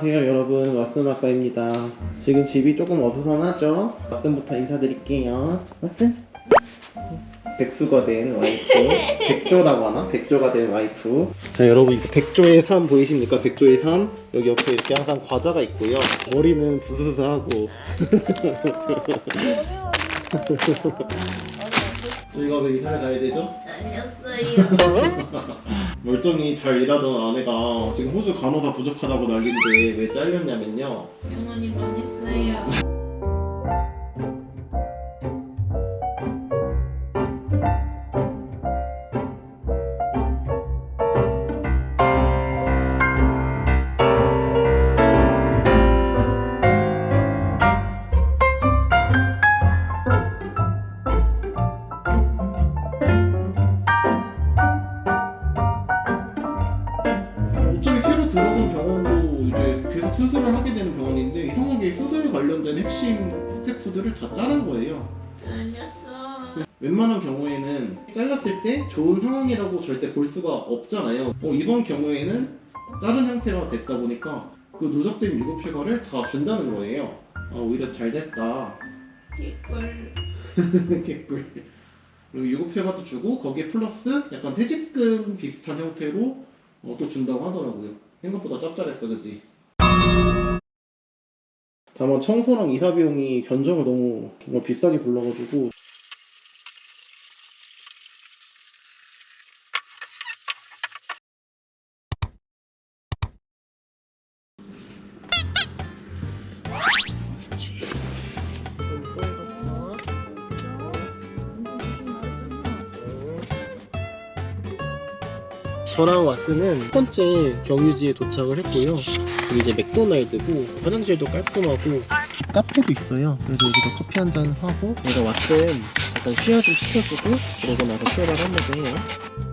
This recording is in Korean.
왓슨 아빠입니다. 지금 집이 조금 어수선하죠? 왓슨부터 인사드릴게요. 왓슨? 백수가 된 와이프. 백조라고 하나? 백조가 된 와이프. 자, 여러분, 이거 백조의 삶 보이십니까? 백조의 삶. 여기 옆에 이렇게 항상 과자가 있고요. 머리는 부스스하고. 저희가 왜 이사를 가야 되죠? 잘렸어요. 멀쩡히 잘 일하던 아내가 지금 호주 간호사 부족하다고 난리인데 왜 잘렸냐면요. 영원히 망했어요. 계속 수술을 하게 되는 병원인데 이상하게 수술 관련된 핵심 스태프들을 다 자른 거예요. 잘렸어. 웬만한 경우에는 잘랐을 때 좋은 상황이라고 절대 볼 수가 없잖아요. 어, 이번 경우에는 자른 형태가 됐다 보니까 그 누적된 유급 휴가를 다 준다는 거예요. 아, 오히려 잘 됐다. 개꿀. 개꿀. 그리고 유급 휴가도 주고 거기에 플러스 약간 퇴직금 비슷한 형태로 어, 또 준다고 하더라고요. 생각보다 짭짤했어, 그지? 다만 청소랑 이사 비용이 견적을 너무 정말 비싸게 불러가지고 저랑 왓슨은 첫 번째 경유지에 도착을 했고요. 여기 이제 맥도날드고 화장실도 깔끔하고 카페도 있어요. 그래서 여기서 커피 한 잔 하고 내가 왓슨 잠깐 쉬어 좀 시켜주고 그러고 나서 출발하려고 해요.